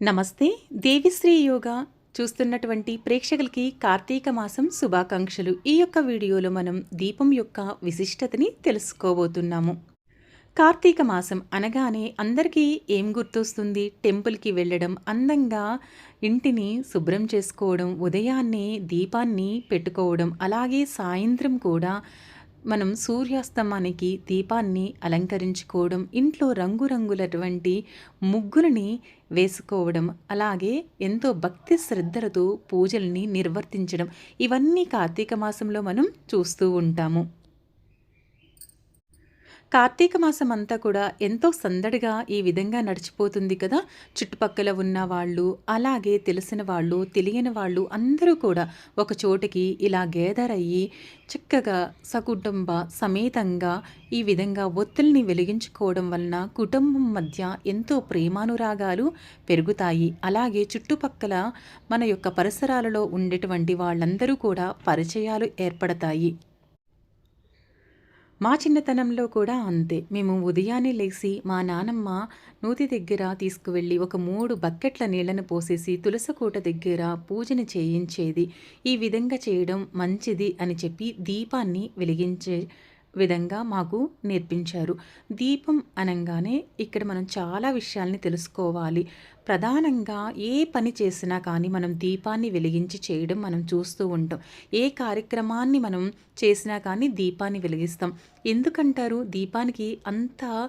నమస్తే. దేవిశ్రీ యోగా చూస్తున్నటువంటి ప్రేక్షకులకి కార్తీక మాసం శుభాకాంక్షలు. ఈ యొక్క వీడియోలో మనం దీపం యొక్క విశిష్టతని తెలుసుకోబోతున్నాము. కార్తీక మాసం అనగానే అందరికీ ఏం గుర్తొస్తుంది? టెంపుల్కి వెళ్ళడం అందంగా ఇంటిని శుభ్రం చేసుకోవడం ఉదయాన్నే దీపాన్ని పెట్టుకోవడం అలాగే సాయంత్రం కూడా మనం సూర్యాస్తమానికి దీపాన్ని అలంకరించుకోవడం ఇంట్లో రంగురంగులటువంటి ముగ్గులని వేసుకోవడం అలాగే ఎంతో భక్తి శ్రద్ధలతో పూజల్ని నిర్వర్తించడం ఇవన్నీ కార్తీక మాసంలో మనం చూస్తూ ఉంటాము. కార్తీక మాసం అంతా కూడా ఎంతో సందడిగా ఈ విధంగా నడిచిపోతుంది కదా. చుట్టుపక్కల ఉన్న వాళ్ళు అలాగే తెలిసిన వాళ్ళు తెలియని వాళ్ళు అందరూ కూడా ఒక చోటికి ఇలా గేదర్ అయ్యి చక్కగా సకుటుంబ సమేతంగా ఈ విధంగా ఒత్తుల్ని వెలిగించుకోవడం వలన కుటుంబం మధ్య ఎంతో ప్రేమానురాగాలు పెరుగుతాయి. అలాగే చుట్టుపక్కల మన యొక్క పరిసరాలలో ఉండేటువంటి వాళ్ళందరూ కూడా పరిచయాలు ఏర్పడతాయి. మా చిన్నతనంలో కూడా అంతే. మేము ఉదయాన్నే లేచి మా నానమ్మ నూతి దగ్గర తీసుకువెళ్ళి ఒక మూడు బకెట్ల నీళ్ళను పోసేసి తులసకోట దగ్గర పూజని చేయించేది. ఈ విధంగా చేయడం మంచిది అని చెప్పి దీపాన్ని వెలిగించే విధంగా మాకు నేర్పించారు. దీపం అనగానే ఇక్కడ మనం చాలా విషయాల్ని తెలుసుకోవాలి. ప్రధానంగా ఏ పని చేసినా కానీ మనం దీపాన్ని వెలిగించి చేయడం మనం చూస్తూ ఉంటాం. ఏ కార్యక్రమాన్ని మనం చేసినా కానీ దీపాన్ని వెలిగిస్తాం. ఎందుకంటారు? దీపానికి అంత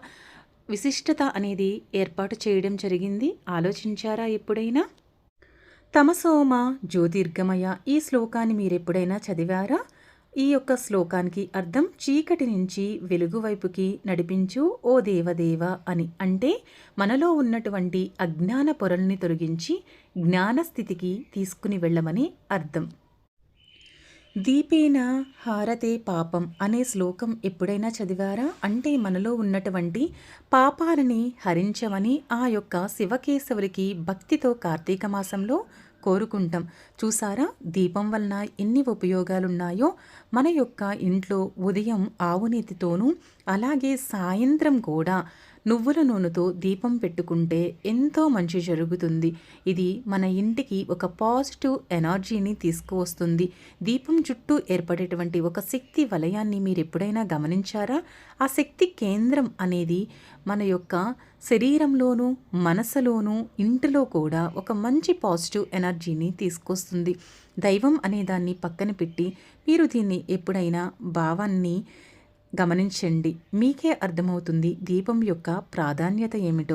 విశిష్టత అనేది ఏర్పాటు చేయడం జరిగింది. ఆలోచించారా ఎప్పుడైనా? తమసోమ జ్యోతిర్గమయ ఈ శ్లోకాన్ని మీరు ఎప్పుడైనా చదివారా? ఈ యొక్క శ్లోకానికి అర్థం చీకటి నుంచి వెలుగు వైపుకి నడిపించు ఓ దేవదేవ అని. అంటే మనలో ఉన్నటువంటి అజ్ఞాన పొరల్ని తొలగించి జ్ఞానస్థితికి తీసుకుని వెళ్ళమని అర్థం. దీపేన హారతే పాపం అనే శ్లోకం ఎప్పుడైనా చదివారా? అంటే మనలో ఉన్నటువంటి పాపాలని హరించమని ఆ యొక్క శివకేశవులకి భక్తితో కార్తీక మాసంలో కోరుకుంటాం. చూసారా? దీపం వలన ఎన్ని ఉపయోగాలున్నాయో? మన యొక్క ఇంట్లో ఉదయం ఆవునీతితోనూ అలాగే సాయంత్రం కూడా నువ్వుల నూనెతో దీపం పెట్టుకుంటే ఎంతో మంచి జరుగుతుంది. ఇది మన ఇంటికి ఒక పాజిటివ్ ఎనర్జీని తీసుకువస్తుంది. దీపం చుట్టూ ఏర్పడేటువంటి ఒక శక్తి వలయాన్ని మీరు ఎప్పుడైనా గమనించారా? ఆ శక్తి కేంద్రం అనేది మన యొక్క శరీరంలోనూ మనసులోనూ ఇంటిలో కూడా ఒక మంచి పాజిటివ్ ఎనర్జీని తీసుకొస్తుంది. దైవం అనే దాన్ని పక్కన పెట్టి మీరు దీన్ని ఎప్పుడైనా భావాన్ని గమనించండి. మీకే అర్థమవుతుంది దీపం యొక్క ప్రాధాన్యత ఏమిటో.